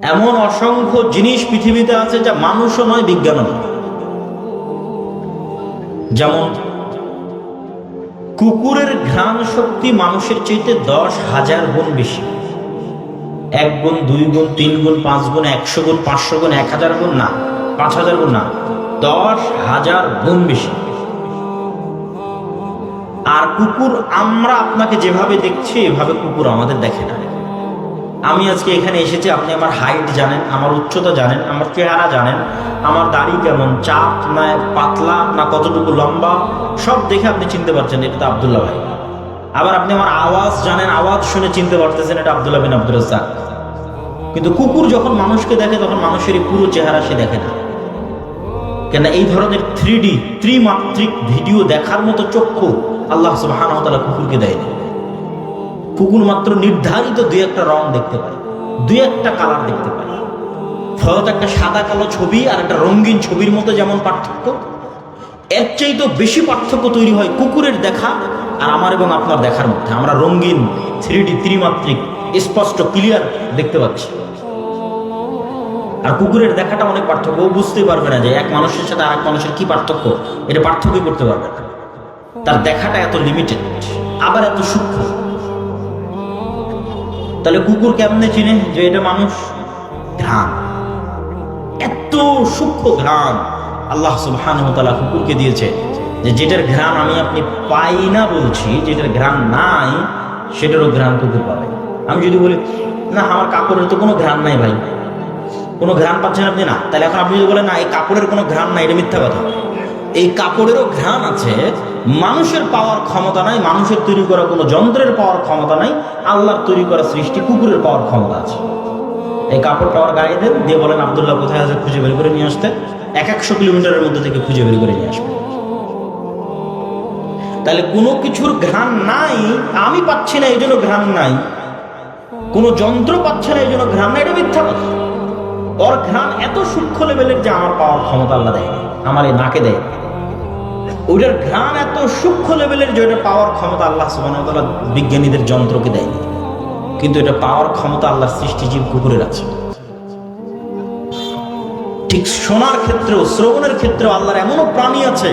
এমন অসংখ্য জিনিস পৃথিবীতে আছে যা মানুষও নয়, বিজ্ঞানও যেমন, কুকুরের ঘ্রাণ শক্তি মানুষের চাইতে দশ হাজার গুণ বেশি। এক গুণ, দুই গুণ, তিন গুণ, পাঁচ গুণ, একশো গুণ, পাঁচশো গুণ, এক হাজার গুণ, না, পাঁচ হাজার গুণ না, দশ হাজার গুণ বেশি। আর কুকুর আমরা আপনাকে যেভাবে দেখছি, এভাবে কুকুর আমাদের দেখে না। আমি আজকে এখানে এসেছি, আপনি আমার হাইট জানেন, আমার উচ্চতা জানেন, আমার চেহারা জানেন, আমার দাড়ি কেমন, চাপ না পাতলা, না কতটুকু লম্বা, সব দেখে আপনি চিনতে পারছেন এটা তো আবদুল্লাহ ভাই। আবার আপনি আমার আওয়াজ জানেন, আওয়াজ শুনে চিনতে পারতেছেন এটা আবদুল্লাহ বিন আব্দুল রাজ্জাক। কিন্তু কুকুর যখন মানুষকে দেখে, তখন মানুষের পুরো চেহারা সে দেখে না। কেন এই ধরনের থ্রি ডি ত্রিমাত্রিক ভিডিও দেখার মতো চক্ষু আল্লাহ সুবাহান কুকুরকে দেয়নি। কুকুর মাত্র নির্ধারিত দুই একটা রং দেখতে পাই, দুই একটা কালার দেখতে পাই। ফলত একটা সাদা কালো ছবি আর একটা রঙিন ছবির মতো যেমন পার্থক্য, এর চাইতেও বেশি পার্থক্য তৈরি হয় কুকুরের দেখা আর আমার এবং আপনার দেখার মধ্যে। আমরা রঙিন থ্রি ডি ত্রিমাত্রিক স্পষ্ট ক্লিয়ার দেখতে পাচ্ছি। আর কুকুরের দেখাটা অনেক পার্থক্য। ও বুঝতে পারবে না যে এক মানুষের সাথে আরেক মানুষের কি পার্থক্য, এটা পার্থক্যই করতে পারবে না। তার দেখাটা এত লিমিটেড আবার এত সূক্ষ্ম। তাহলে কুকুর কেমনে চিনে যে এটা মানুষ? ঘ্রাণ। এত সূক্ষ্ম ঘ্রাণ আল্লাহ সুবহান কুকুরকে দিয়েছে যে যেটার ঘ্রাণ আমি আপনি পাই না বলছি, যেটার ঘ্রাণ নাই, সেটারও ঘ্রাণ কুকুর পাবে। আমি যদি বলি, না, আমার কাপড়ের তো কোনো ঘ্রাণ নাই ভাই। কোনো ঘ্রাণ পাচ্ছেন আপনি না? তাহলে এখন আপনি যদি বলেন, না, এই কাপড়ের কোনো ঘ্রাণ নাই, এটা মিথ্যা কথা। এই কাপড়েরও ঘ্রাণ আছে মানুষের পাওয়ার ক্ষমতা নাই, মানুষের তৈরি করা কোনো যন্ত্রের পাওয়ার ক্ষমতা নাই, আল্লাহর তৈরি করা সৃষ্টি কুকুরের পাওয়ার ক্ষমতা আছে। এই কাপড় টাওয়ার গায়ে দেন, দিয়ে বলেন, আবদুল্লাহ, কোথায় আছে? খুঁজে বের করে নিয়ে আসতে। এক একশো কিলোমিটারের মধ্যে থেকে খুঁজে বের করে নিয়ে আসবে। তাহলে কোনো কিছুর ঘ্রাণ নাই, আমি পাচ্ছি না, এই জন্য ঘ্রাণ নাই। কোনো যন্ত্র পাচ্ছে না, এই জন্য ঘ্রাণ নাই, এটা মিথ্যা কথা। ওর ঘ্রাণ এত সূক্ষ্ম লেভেলের যে আমার পাওয়ার ক্ষমতা আল্লাহ দেয় আমার এই নাকে দেয় ওইটার ঘ্রাণ এত সূক্ষ্ম লেভেলের যে ওটা পাওয়ার ক্ষমতা আল্লাহ সুবাহ বিজ্ঞানীদের যন্ত্রকে দেয়নি। কিন্তু এটা পাওয়ার ক্ষমতা আল্লাহ সৃষ্টিজীব কুকুরের আছে। ঠিক শোনার ক্ষেত্রেও, শ্রবণের ক্ষেত্রেও আল্লাহর এমনও প্রাণী আছে,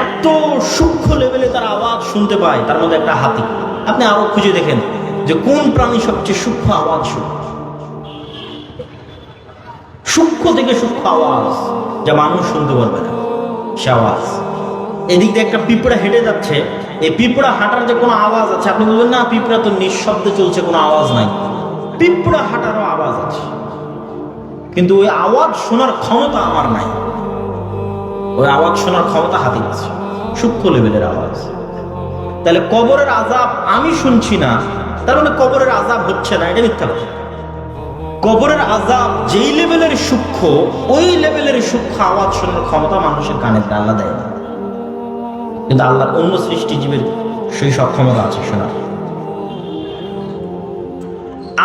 এত সূক্ষ্ম লেভেলে তার আওয়াজ শুনতে পায়, তার মধ্যে একটা হাতি। আপনি আরও খুঁজে দেখেন যে কোন প্রাণী সবচেয়ে সূক্ষ্ম আওয়াজ শুনে। সূক্ষ্ম থেকে সূক্ষ্ম আওয়াজ, যা মানুষ শুনতে পারবে না, সে আওয়াজ। এদিক দিয়ে একটা পিঁপড়া হেঁটে যাচ্ছে। এই পিঁপড়া হাঁটার যে কোনো আওয়াজ আছে, আপনি বলবেন, না, পিঁপড়া তো নিঃশব্দে চলছে, কোনো আওয়াজ নাই। পিঁপড়া হাঁটারও আওয়াজ আছে। কিন্তু ওই আওয়াজ শোনার ক্ষমতা আমার নাই। ওই আওয়াজ শোনার ক্ষমতা হাতে আছে সূক্ষ্ম লেভেলের আওয়াজ তাহলে কবরের আজাব আমি শুনছি না, তার মানে কবরের আজাব হচ্ছে না, এটা মিথ্যা কথা। কবরের আজাব যেই লেভেলের সূক্ষ্ম, ওই লেভেলের সূক্ষ্ম আওয়াজ শোনার ক্ষমতা মানুষের কানের আল্লাহ দেয় না। কিন্তু আল্লাহর অন্য সৃষ্টিজীবের সেই সক্ষমতা আছে শোনার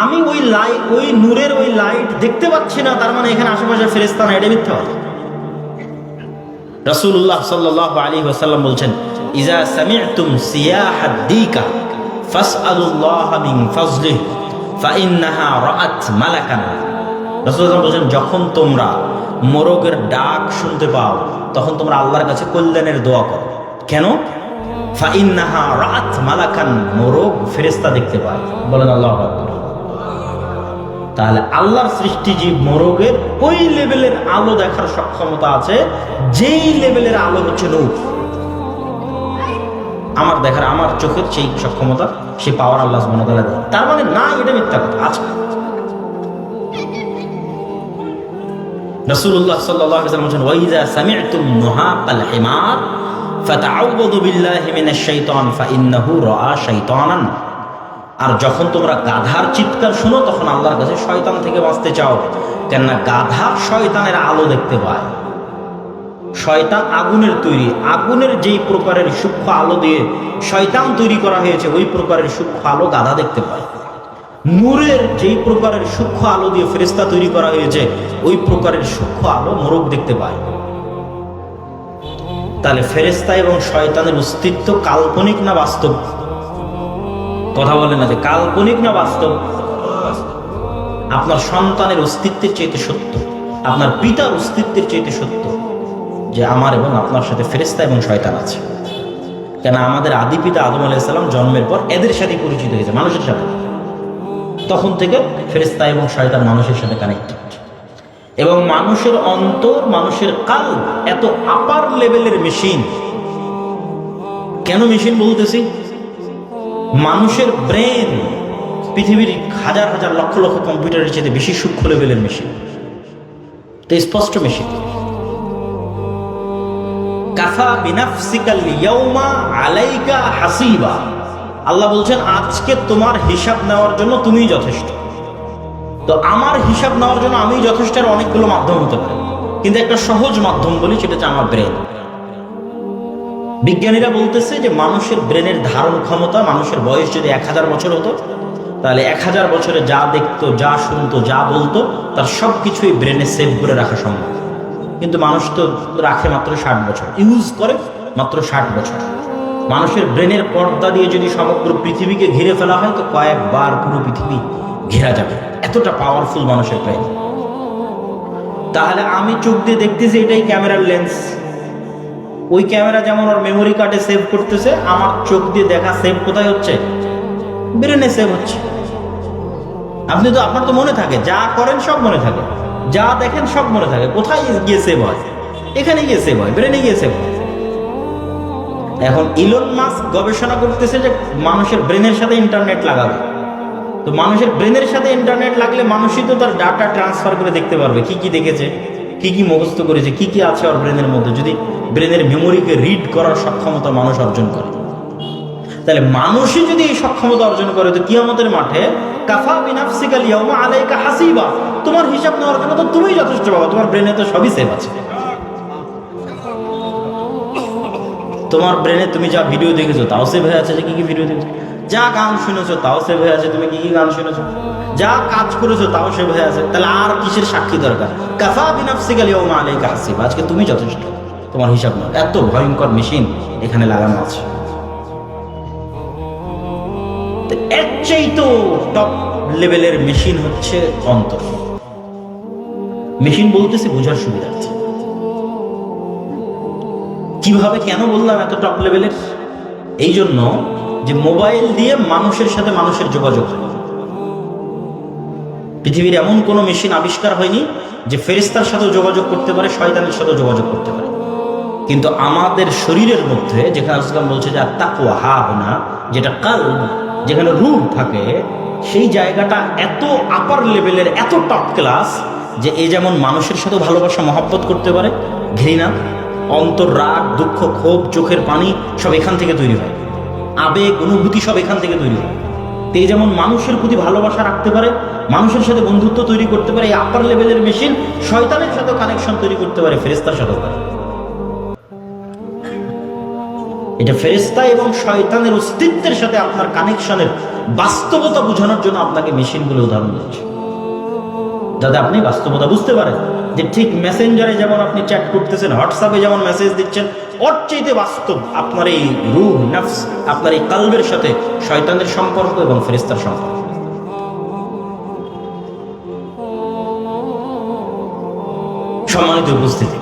আমি ওই লাইট ওই নূরের ওই লাইট দেখতে পাচ্ছি না, তার মানে এখানে আশেপাশে ফেরেস্তা না এটা মিথ্যা কথা। রাসূলুল্লাহ সাল্লাল্লাহু আলাইহি ওয়াসাল্লাম বলছেন, ইজা সামি'তুম সিয়াহাদ দিকা ফাসআলুল্লাহ মিন ফাজলিহি, ফাইন্নাহা মালাকান। যখন তোমরা মোরগের ডাক শুনতে পাও, তখন তোমরা আল্লাহর কাছে কল্যাণের দোয়া করো। কেন? রাআত মালাকান মোরগ, ফেরেশতা দেখতে পায়। বলেন আল্লাহু তাহলে আল্লাহর সৃষ্টিজীব মোরগের ওই লেভেলের আলো দেখার সক্ষমতা আছে, যেই লেভেলের আলো হচ্ছে নূর। আমার দেখার, আমার চোখের সেই সক্ষমতা সে পাওয়ার আল্লাহ ওয়া দেয় তার মানে না, এটা মিথ্যা কথা আছে সামি'তুম নুহাকাল হিমার। আর যখন তোমরা গাধার চিৎকার শুনো, তখন আল্লাহর কাছে শয়তান থেকে বাঁচতে চাও। কেননা গাধা শয়তানের আলো দেখতে পায়। শয়তান আগুনের তৈরি, আগুনের যেই প্রকারের সূক্ষ্ম আলো দিয়ে শয়তান তৈরি করা হয়েছে, ওই প্রকারের সূক্ষ্ম আলো গাধা দেখতে পায়। নূরের যেই প্রকারের সূক্ষ্ম আলো দিয়ে ফেরেস্তা তৈরি করা হয়েছে, ওই প্রকারের সূক্ষ্ম আলো মোরগ দেখতে পায়। তাহলে ফেরেস্তা এবং শয়তানের অস্তিত্ব কাল্পনিক না বাস্তব? কথা বলে না যে কাল্পনিক না বাস্তব? আপনার সন্তানের অস্তিত্বের চাইতে সত্য, আপনার পিতার অস্তিত্বের চাইতে সত্য যে আমার এবং আপনার সাথে ফেরেস্তা এবং শয়তান আছে। কেন আমাদের আদি পিতা আদম আলাইসাল্লাম জন্মের পর এদের সাথে পরিচিত হয়েছে, মানুষের সাথে। তখন থেকে ফেরেস্তা এবং শয়তান মানুষের সাথে কানেক্টেড এবং মানুষের অন্তর, মানুষের কাল এত আপার লেভেলের মেশিন কেন মেশিন বলতেছি? মানুষের ব্রেন পৃথিবীর হাজার হাজার লক্ষ লক্ষ কম্পিউটারের চেয়ে বেশি সূক্ষ্ম লেভেলের মেশিন তো স্পষ্ট মেশিন কাফা বিনাফসিকাল ইয়াউমা আলাইকা হাসিবা। আল্লাহ বলছেন, আজকে তোমার হিসাব নেওয়ার জন্য তুমিই যথেষ্ট। তো আমার হিসাব নেওয়ার জন্য আমি যথেষ্ট অনেকগুলো মাধ্যম হতে পারে। কিন্তু একটা সহজ মাধ্যম বলি, সেটা হচ্ছে আমার ব্রেন বিজ্ঞানীরা বলতেছে যে মানুষের ব্রেনের ধারণ ক্ষমতা মানুষের বয়স যদি এক হাজার বছর হতো, তাহলে এক হাজার বছরে যা দেখতো, যা শুনতো, যা বলতো, তার সব কিছুই ব্রেনে সেভ করে রাখা সম্ভব। কিন্তু মানুষ তো রাখে মাত্র ষাট বছর ইউজ করে মাত্র ষাট বছর। মানুষের ব্রেনের পর্দা দিয়ে যদি সমগ্র পৃথিবীকে ঘিরে ফেলা হয়, তো কয়েকবার পুরো পৃথিবী ঘেরা যাবে। এতটা পাওয়ারফুল মানুষের ব্রেন তাহলে আমি চোখ দিয়ে দেখতেছি এটাই ক্যামেরার লেন্স ওই ক্যামেরা যেমন ওর মেমোরি কার্ডে সেভ করতেছে, আমার চোখ দিয়ে দেখা সেভ কোথায় হচ্ছে? ব্রেনে সেভ হচ্ছে। আপনি তো, আপনার তো মনে থাকে, যা করেন সব মনে থাকে। যা দেখেন সব মনে থাকে। কোথায় গিয়ে সেভ হয়? এখানে গিয়ে সেভ হয় ব্রেনে গিয়ে সেভ হয়। এখন ইলন মাস্ক গবেষণা করতেছে যে মানুষের ব্রেনের সাথে ইন্টারনেট লাগাবে। তো মানুষের ব্রেনের সাথে ইন্টারনেট লাগলে মানুষই তো তার ডাটা ট্রান্সফার করে দেখতে পারবে। কি কি দেখেছে, কি কি মুখস্থ করেছে, কি কি আছে ওর ব্রেনের মধ্যে যদি ব্রেনের মেমোরিকে রিড করার সক্ষমতা মানুষ অর্জন করে। তাহলে মানুষই যদি এই সক্ষমতা অর্জন করে, তো কিয়ামতের মাঠে কাফা বিনাফসিকাল ইয়াউমা আলাইকা হাসিবা। তোমার হিসাব নেওয়ার জন্য তো তুমিই যথেষ্ট বাবা তোমার ব্রেনে তো সবই সেভ আছে। তোমার ব্রেনে তুমি যা ভিডিও দেখেছ, তাও সেভ হয়ে আছে যে কি কি ভিডিও দেখেছ? যা গান শুনেছো তাও সেভ হয়ে আছে, তুমি কি কি গান শুনেছো? যা কাজ করেছ তাও সেভ হয়ে আছে, তাহলে আর কিসের সাক্ষী দরকার? কাফা বিনাফসিকাল ইয়াউমা আলাইকা হাসিবা, আজকে তুমি যথেষ্ট। তোমার হিসাব নাও, এত ভয়ঙ্কর মেশিন এখানে লাগানো আছে। এর চেয়ে তো টপ লেভেলের মেশিন হচ্ছে অন্তর। মেশিন বলতেছি বোঝার সুবিধার্থে। কীভাবে কেন বললাম এত টপ লেভেলের এই জন্য যে মোবাইল দিয়ে মানুষের সাথে মানুষের যোগাযোগ পৃথিবীর এমন কোনো মেশিন আবিষ্কার হয়নি যে ফেরিস্তার সাথে যোগাযোগ করতে পারে, শয়তানের সাথে যোগাযোগ করতে পারে। কিন্তু আমাদের শরীরের মধ্যে, যেখানে আসলাম বলছে যে তাকুয়া হা না যেটা কাল যেখানে রূপ থাকে, সেই জায়গাটা এত আপার লেভেলের এত টপ ক্লাস যে এ যেমন মানুষের সাথে ভালোবাসা, মহাব্বত করতে পারে, ঘৃণা, অন্তর, রাগ, দুঃখ, ক্ষোভ, চোখের পানি সব এখান থেকে তৈরি হয়। আবেগ, অনুভূতি সব এখান থেকে তৈরি হয়। তো যেমন মানুষের প্রতি ভালোবাসা রাখতে পারে, মানুষের সাথে বন্ধুত্ব তৈরি করতে পারে, এই আপার লেভেলের মেশিন শয়তানের সাথে কানেকশন তৈরি করতে পারে ফেরেস্তার সাথে এটা ফেরেস্তা এবং শয়তানের অস্তিত্বের সাথে আপনার কানেকশনের বাস্তবতা বোঝানোর জন্য আপনাকে মেশিনগুলো উদাহরণ দিচ্ছে। যাতে আপনি বাস্তবতা বুঝতে পারেন। যে ঠিক মেসেঞ্জারে যেমন আপনি চ্যাট করতেছেন হোয়াটসঅ্যাপে যেমন মেসেজ দিচ্ছেন, ওর চাইতে বাস্তব আপনার এই রুহ নফস আপনার এই কালবের সাথে শয়তানের সম্পর্ক এবং ফেরিস্তার সম্পর্ক। সম্মানিত উপস্থিতি।